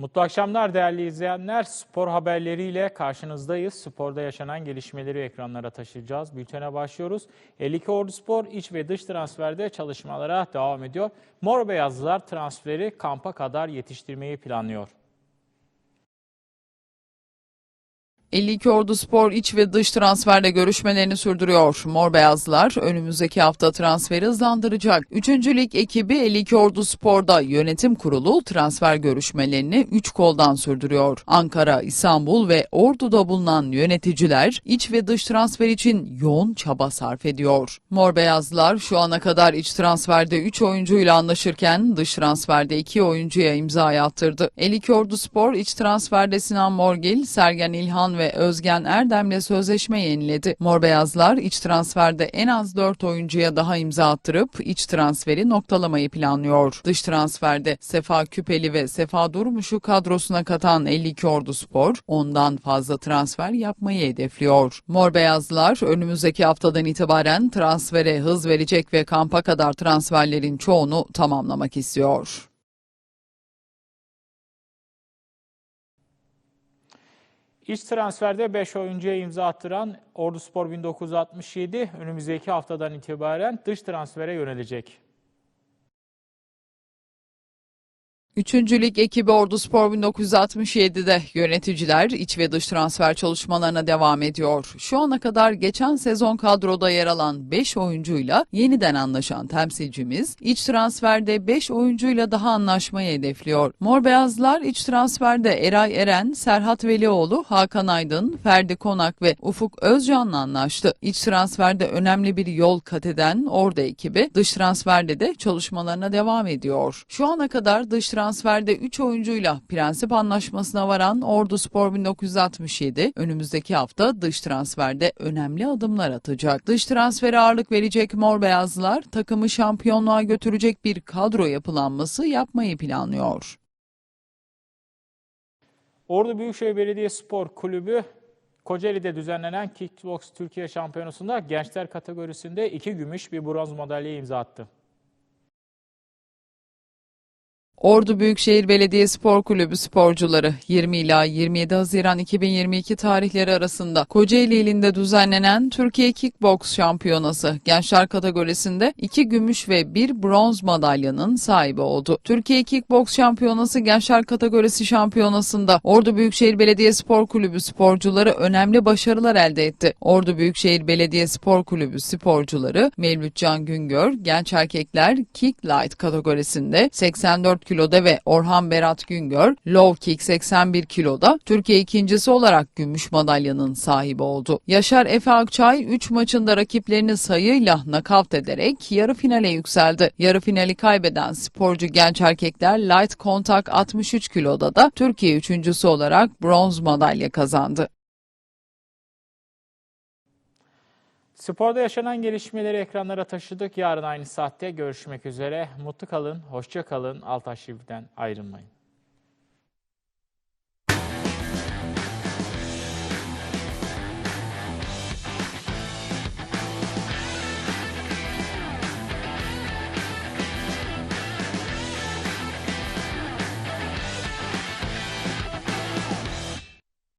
Mutlu akşamlar değerli izleyenler. Spor haberleriyle karşınızdayız. Sporda yaşanan gelişmeleri ekranlara taşıyacağız. Bültene başlıyoruz. 52 Ordu Spor iç ve dış transferde çalışmalara devam ediyor. Mor Beyazlılar transferi kampa kadar yetiştirmeyi planlıyor. 52 Ordu Spor iç ve dış transferde görüşmelerini sürdürüyor. Mor Beyazlılar önümüzdeki hafta transferi hızlandıracak. 3. Lig ekibi 52 Ordu Spor'da yönetim kurulu transfer görüşmelerini 3 koldan sürdürüyor. Ankara, İstanbul ve Ordu'da bulunan yöneticiler iç ve dış transfer için yoğun çaba sarf ediyor. Mor Beyazlılar şu ana kadar iç transferde 3 oyuncuyla anlaşırken dış transferde 2 oyuncuya imza attırdı. 52 Ordu Spor iç transferde Sinan Morgil, Sergen İlhan ve Özgen Erdem'le sözleşme yeniledi. Mor Beyazlar iç transferde en az 4 oyuncuya daha imza attırıp iç transferi noktalamayı planlıyor. Dış transferde Sefa Küpeli ve Sefa Durmuş'u kadrosuna katan 52 Ordu Spor ondan fazla transfer yapmayı hedefliyor. Mor Beyazlar önümüzdeki haftadan itibaren transfere hız verecek ve kampa kadar transferlerin çoğunu tamamlamak istiyor. İç transferde 5 oyuncuya imza attıran Ordu Spor 1967 önümüzdeki haftadan itibaren dış transfere yönelecek. 3. Lig ekibi Ordu Spor 1967'de yöneticiler iç ve dış transfer çalışmalarına devam ediyor. Şu ana kadar geçen sezon kadroda yer alan 5 oyuncuyla yeniden anlaşan temsilcimiz iç transferde 5 oyuncuyla daha anlaşmayı hedefliyor. Mor Beyazlar iç transferde Eray Eren, Serhat Velioğlu, Hakan Aydın, Ferdi Konak ve Ufuk Özcan'la anlaştı. İç transferde önemli bir yol kat eden Ordu ekibi dış transferde de çalışmalarına devam ediyor. Şu ana kadar dış transferde 3 oyuncuyla prensip anlaşmasına varan Ordu Spor 1967 önümüzdeki hafta dış transferde önemli adımlar atacak. Dış transfere ağırlık verecek Mor Beyazlılar takımı şampiyonluğa götürecek bir kadro yapılanması yapmayı planlıyor. Ordu Büyükşehir Belediyespor Kulübü Kocaeli'de düzenlenen Kickbox Türkiye Şampiyonası'nda gençler kategorisinde iki gümüş bir bronz madalya imza attı. Ordu Büyükşehir Belediye Spor Kulübü sporcuları 20 ila 27 Haziran 2022 tarihleri arasında Kocaeli ilinde düzenlenen Türkiye Kickbox Şampiyonası gençler kategorisinde 2 gümüş ve 1 bronz madalyanın sahibi oldu. Türkiye Kickbox Şampiyonası gençler kategorisi şampiyonasında Ordu Büyükşehir Belediye Spor Kulübü sporcuları önemli başarılar elde etti. Ordu Büyükşehir Belediye Spor Kulübü sporcuları Mevlüt Can Güngör genç erkekler Kick Light kategorisinde 84 kiloda ve Orhan Berat Güngör Low Kick 81 kiloda Türkiye ikincisi olarak gümüş madalyanın sahibi oldu. Yaşar Efe Akçay 3 maçında rakiplerini sayıyla nakavt ederek yarı finale yükseldi. Yarı finali kaybeden sporcu genç erkekler Light Contact 63 kiloda da Türkiye üçüncüsü olarak bronz madalya kazandı. Sporda yaşanan gelişmeleri ekranlara taşıdık. Yarın aynı saatte görüşmek üzere. Mutlu kalın, hoşça kalın. Altaş TV'den ayrılmayın.